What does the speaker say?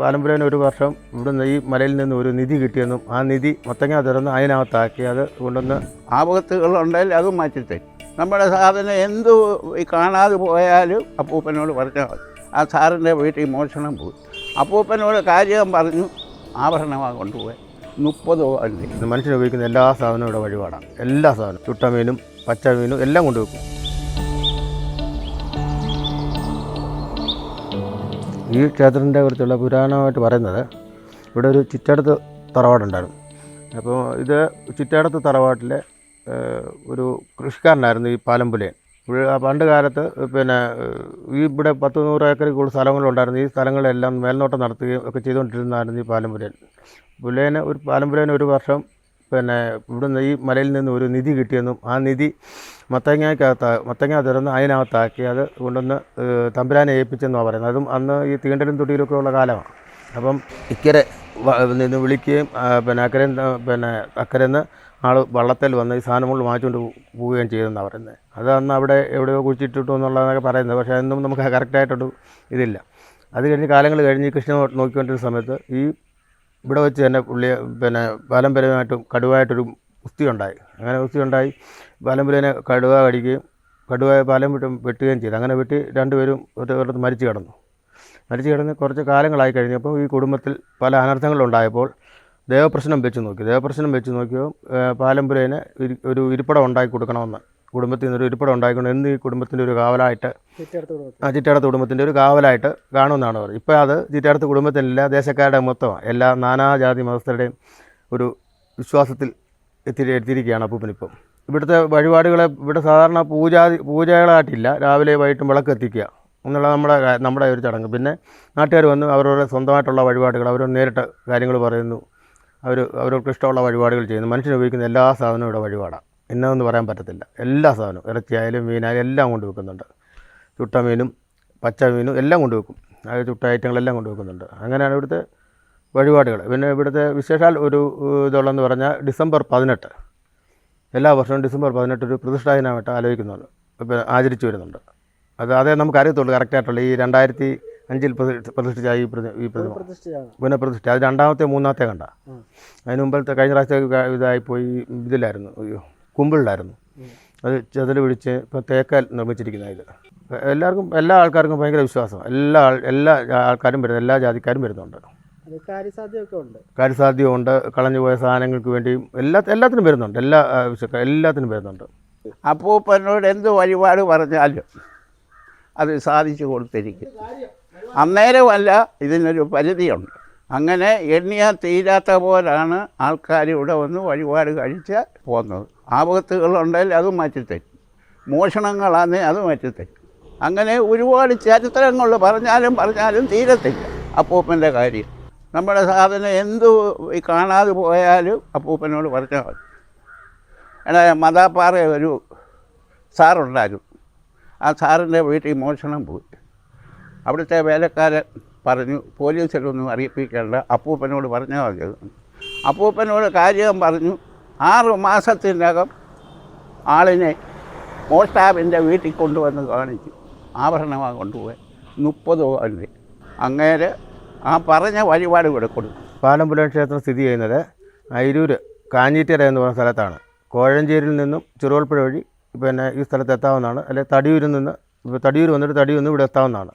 പാലമ്പുരന് ഒരു വർഷം ഇവിടുന്ന് ഈ മലയിൽ നിന്ന് ഒരു നിധി കിട്ടിയെന്നും ആ നിധി മത്തങ്ങ തുറന്ന് അതിനകത്താക്കി അത് കൊണ്ടുവന്ന് ആപത്തുകളുണ്ടെങ്കിൽ അതും മാറ്റിത്തരും. നമ്മുടെ സാധനം എന്തു കാണാതെ പോയാലും അപ്പൂപ്പനോട് പറഞ്ഞാൽ മതി. ആ സാറിന്റെ വീട്ടിൽ മോഷണം പോയി. അപ്പൂപ്പനോട് കാര്യം പറഞ്ഞു ആഭരണമാണ് കൊണ്ടുപോയി മുപ്പത് മനുഷ്യൻ ഉപയോഗിക്കുന്ന എല്ലാ സാധനവും ഇവിടെ വഴിപാടാണ്. എല്ലാ സാധനവും. ചുട്ട മീനും പച്ച മീനും എല്ലാം കൊണ്ടുവെക്കും ഈ ക്ഷേത്രത്തിന്റെ കുറിച്ചുള്ള പുരാണമായിട്ട് പറയുന്നത് ഇവിടെ ഒരു ചിറ്റടത്ത് തറവാടുണ്ടായിരുന്നു. അപ്പോൾ ഇത് ചിറ്റടത്ത് തറവാട്ടിലെ ഒരു കൃഷിക്കാരനായിരുന്നു ഈ പാലമ്പുലയൻ പണ്ട് കാലത്ത് പിന്നെ ഈ ഇവിടെ പത്ത് നൂറ് ഏക്കറിൽ കൂടുതൽ സ്ഥലങ്ങളുണ്ടായിരുന്നു. ഈ സ്ഥലങ്ങളെല്ലാം മേൽനോട്ടം നടത്തുകയും ഒക്കെ ചെയ്തുകൊണ്ടിരുന്നതായിരുന്നു ഈ പാലമ്പുലയൻ പുലയന് ഒരു പാലമ്പുലയന് ഒരു വർഷം പിന്നെ ഇവിടുന്ന് ഈ മലയിൽ നിന്ന് ഒരു നിധി കിട്ടിയെന്നും ആ നിധി മത്തങ്ങയ്ക്കകത്ത് മത്തങ്ങ തുറന്ന് അതിനകത്താക്കി അത് കൊണ്ടുവന്ന് തമ്പുരാനെ ഏൽപ്പിച്ചെന്നാണ് പറയുന്നത്. അതും അന്ന് ഈ തീണ്ടലും തൊട്ടിയിലൊക്കെ ഉള്ള കാലമാണ്. അപ്പം ഇക്കരെ നിന്ന് വിളിക്കുകയും പിന്നെ അക്കരെ പിന്നെ അക്കരെ നിന്ന് ആൾ വള്ളത്തിൽ വന്ന് ഈ സാധനങ്ങൾ വാങ്ങിച്ചുകൊണ്ട് പോവുകയും ചെയ്തെന്നാണ് പറയുന്നത്. അത് അന്ന് അവിടെ എവിടെയോ കുഴിച്ചിട്ടിട്ടു എന്നുള്ളതെന്നൊക്കെ പറയുന്നത്. പക്ഷേ അതൊന്നും നമുക്ക് കറക്റ്റായിട്ടൊരു ഇതില്ല. അത് കഴിഞ്ഞ് കാലങ്ങൾ കഴിഞ്ഞ് കൃഷ്ണ നോക്കിക്കൊണ്ടിരുന്ന സമയത്ത് ഈ ഇവിടെ വെച്ച് തന്നെ പുള്ളി പിന്നെ പാരമ്പര്യമായിട്ടും കടുവായിട്ടൊരു കുസ്തി ഉണ്ടായി അങ്ങനെ കുസ്തി ഉണ്ടായി കടുവ കടിക്കുകയും കടുവ പാലം വിട്ട് വെട്ടുകയും ചെയ്തു. അങ്ങനെ വെട്ടി രണ്ടുപേരും ഒരിടത്ത് മരിച്ചു കിടന്നു. മരിച്ചു കിടന്ന് കുറച്ച് കാലങ്ങളായി കഴിഞ്ഞപ്പോൾ ഈ കുടുംബത്തിൽ പല അനർത്ഥങ്ങളുണ്ടായപ്പോൾ ദേവപ്രശ്നം വെച്ച് നോക്കി. ദേവപ്രശ്നം വെച്ച് നോക്കിയോ പാലമ്പുരേനെ ഒരു ഇരിപ്പിടം ഉണ്ടാക്കി കൊടുക്കണമെന്ന് കുടുംബത്തിൽ നിന്നൊരു ഇരിപ്പിടം ഉണ്ടാക്കിക്കൊണ്ട് എന്ന് ഈ കുടുംബത്തിന്റെ ഒരു കാവലായിട്ട് ആ ചിറ്റടത്ത് കുടുംബത്തിന്റെ ഒരു കാവലായിട്ട് കാണുമെന്നാണ് പറയുന്നത് ഇപ്പോൾ അത് ചിറ്റടത്ത് കുടുംബത്തിനില്ല ദേശക്കാരുടെ മൊത്തം എല്ലാ നാനാജാതി മതസ്ഥരുടെയും ഒരു വിശ്വാസത്തിൽ എത്തി എത്തിയിരിക്കുകയാണ് അപ്പൂപ്പനിപ്പം ഇവിടുത്തെ വഴിപാടുകളെ ഇവിടെ സാധാരണ പൂജാതി പൂജകളായിട്ടില്ല. രാവിലെ വൈകിട്ടും വിളക്ക് എത്തിക്കുക എന്നുള്ള നമ്മുടെ നമ്മുടെ ഒരു ചടങ്ങ്. പിന്നെ നാട്ടുകാർ വന്ന് അവരവരുടെ സ്വന്തമായിട്ടുള്ള വഴിപാടുകൾ അവർ നേരിട്ട് കാര്യങ്ങൾ പറയുന്നു. അവർ അവർക്ക് ഇഷ്ടമുള്ള വഴിപാടുകൾ ചെയ്യുന്നു. മനുഷ്യൻ ഉപയോഗിക്കുന്ന എല്ലാ സാധനവും ഇവിടെ വഴിപാടാണ്. എന്നതെന്ന് പറയാൻ പറ്റത്തില്ല. എല്ലാ സാധനവും ഇറച്ചിയായാലും മീനായാലും എല്ലാം കൊണ്ട് വെക്കുന്നുണ്ട് ചുട്ട മീനും പച്ച മീനും എല്ലാം കൊണ്ടുവെക്കും. അത് ചുട്ട ഐറ്റങ്ങളെല്ലാം കൊണ്ടുവെക്കുന്നുണ്ട്. അങ്ങനെയാണ് ഇവിടുത്തെ വഴിപാടുകൾ. പിന്നെ ഇവിടുത്തെ വിശേഷാൽ ഒരു ഇതുള്ളതെന്ന് പറഞ്ഞാൽ ഡിസംബർ പതിനെട്ട്. എല്ലാ വർഷവും ഡിസംബർ പതിനെട്ട് ഒരു പ്രതിഷ്ഠാ ദിനമായിട്ട് ആലോചിക്കുന്നുണ്ട്. ഇപ്പം ആചരിച്ചു വരുന്നുണ്ട്. അത് അതേ നമുക്ക് അറിയത്തുള്ളൂ കറക്റ്റായിട്ടുള്ള ഈ രണ്ടായിരത്തി അഞ്ചിൽ പ്രതി- പ്രതിഷ്ഠിച്ച ഈ പ്രതി- ഈ പ്രതിമ. പുനഃപ്രതിഷ്ഠ. അത് രണ്ടാമത്തെ മൂന്നാമത്തെ കണ്ട. അതിന് മുമ്പത്തെ കഴിഞ്ഞ പ്രാവശ്യത്തെ ഇതായിപ്പോയി ഇതിലായിരുന്നു. കുമ്പിളിലായിരുന്നു. അത് ചെതൽ പിടിച്ച് ഇപ്പോൾ തേക്കാൽ നിർമ്മിച്ചിരിക്കുന്ന ഇത്. എല്ലാവർക്കും എല്ലാ ആൾക്കാർക്കും ഭയങ്കര വിശ്വാസമാണ് എല്ലാ ആൾ എല്ലാ ആൾക്കാരും വരുന്നു എല്ലാ ജാതിക്കാരും വരുന്നുണ്ട്. അത് കാര്യസാധ്യമൊക്കെ ഉണ്ട്. കാര്യസാധ്യമുണ്ട്. കളഞ്ഞു പോയ സാധനങ്ങൾക്ക് വേണ്ടിയും എല്ലാ എല്ലാത്തിനും വരുന്നുണ്ട്. എല്ലാ എല്ലാത്തിനും വരുന്നുണ്ട്. അപ്പൂപ്പനോട് എന്ത് വഴിപാട് പറഞ്ഞാലും അത് സാധിച്ചു കൊടുത്തിരിക്കും. അന്നേരമല്ല ഇതിനൊരു പരിധിയുണ്ട്. അങ്ങനെ എണ്ണിയാൽ തീരാത്ത പോലാണ് ആൾക്കാർ ഇവിടെ വന്ന് വഴിപാട് കഴിച്ച് പോകുന്നത്. ആപത്തുകളുണ്ടെങ്കിൽ അത് മാറ്റിത്തരും. മോഷണങ്ങളാണെങ്കിൽ അത് മാറ്റിത്തരും. അങ്ങനെ ഒരുപാട് ചരിത്രങ്ങൾ പറഞ്ഞാലും പറഞ്ഞാലും തീരത്തില്ല അപ്പൂപ്പന്റെ കാര്യം. നമ്മുടെ സാധനം എന്തു കാണാതെ പോയാലും അപ്പൂപ്പനോട് പറഞ്ഞാൽ മതി. എടാ മതാപ്പാറ ഒരു സാറുണ്ടായിരുന്നു. ആ സാറിന്റെ വീട്ടിൽ മോഷണം പോയി. അവിടുത്തെ വേലക്കാരൻ പറഞ്ഞു പോലീസിലൊന്നും അറിയിപ്പിക്കേണ്ട. അപ്പൂപ്പനോട് പറഞ്ഞാൽ മതി അപ്പൂപ്പനോട് കാര്യം പറഞ്ഞു ആറ് മാസത്തിനകം ആളിനെ മോഷ്ടാവിന്റെ വീട്ടിൽ കൊണ്ടുവന്ന് കാണിച്ചു. ആഭരണമാണ് കൊണ്ടുപോയി മുപ്പത് അല്ലേ അങ്ങേര് ആ പറഞ്ഞ വഴിപാട് ഇവിടെ കൊടുത്തു. പാലമ്പുല ക്ഷേത്രം സ്ഥിതി ചെയ്യുന്നത് അയിരൂർ കാഞ്ഞീറ്റര എന്ന് പറഞ്ഞ സ്ഥലത്താണ്. കോഴഞ്ചേരിയിൽ നിന്നും ചുരുവൽപ്പുഴ വഴി പിന്നെ ഈ സ്ഥലത്ത് എത്താവുന്നതാണ്. അല്ലെങ്കിൽ തടിയൂരിൽ നിന്ന് തടിയൂർ വന്നിട്ട് തടിയൂരിൽ നിന്ന് ഇവിടെ എത്താവുന്നതാണ്.